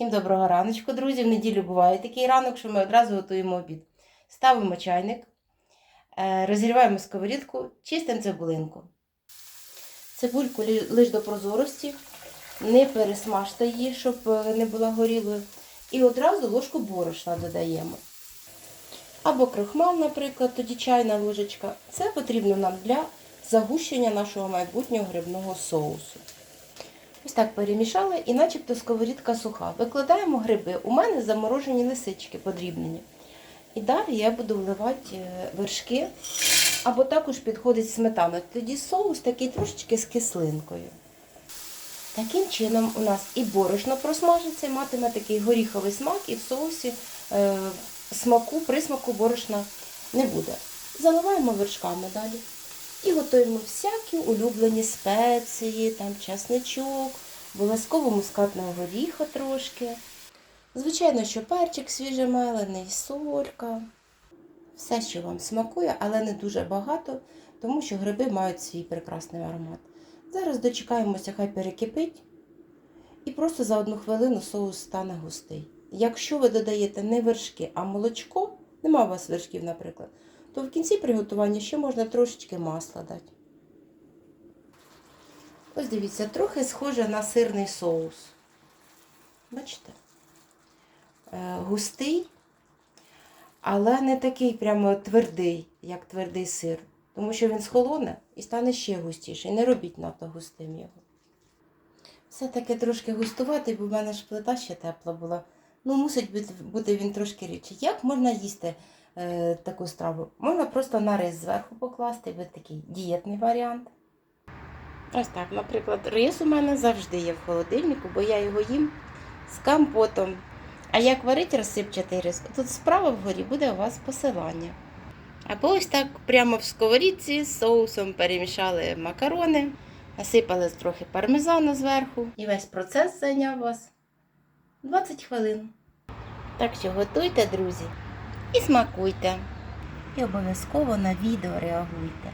Всім доброго раночку, друзі. В неділю буває такий ранок, що ми одразу готуємо обід. Ставимо чайник, е, розігріваємо сковорідку, чистимо цибулинку. Цибульку лише до прозорості, не пересмажте її, щоб е, не була горілою. І одразу ложку борошна додаємо. Або крохмал, наприклад, тоді чайна ложечка. Це потрібно нам для загущення нашого майбутнього грибного соусу. Так перемішали і начебто сковорідка суха. Викладаємо гриби. У мене заморожені лисички подрібнені. І далі я буду вливати е, вершки, або також підходить сметана. Тоді соус такий трошечки з кислинкою. Таким чином у нас і борошно просмажиться, і матиме такий горіховий смак, і в соусі е, смаку, присмаку борошна не буде. Заливаємо вершками далі. І готуємо всякі улюблені спеції, там часничок, обов'язково мускатного горіха трошки. Звичайно, що перчик свіжемелений, солька. Все, що вам смакує, але не дуже багато, тому що гриби мають свій прекрасний аромат. Зараз дочекаємося, хай перекипить. І просто за одну хвилину соус стане густий. Якщо ви додаєте не вершки, а молочко, нема у вас вершків, наприклад, то в кінці приготування ще можна трошечки масла дати. Ось дивіться, трохи схоже на сирний соус. Бачите? Е, густий, але не такий прямо твердий, як твердий сир. Тому що він схолоне і стане ще густіший. Не робіть надто густим його. Все-таки трошки густувати, бо в мене ж плита ще тепла була. Ну, мусить бути, він трошки рідший. Як можна їсти е, таку страву? Можна просто на зверху покласти, буде такий дієтний варіант. Ось так, наприклад, рис у мене завжди є в холодильнику, бо я його їм з компотом. А як варить розсипчатий рис, тут справа вгорі буде у вас посилання. Або ось так прямо в сковорідці з соусом перемішали макарони, насипали трохи пармезану зверху. І весь процес зайняв вас 20 хвилин. Так що готуйте, друзі, і смакуйте. І обов'язково на відео реагуйте.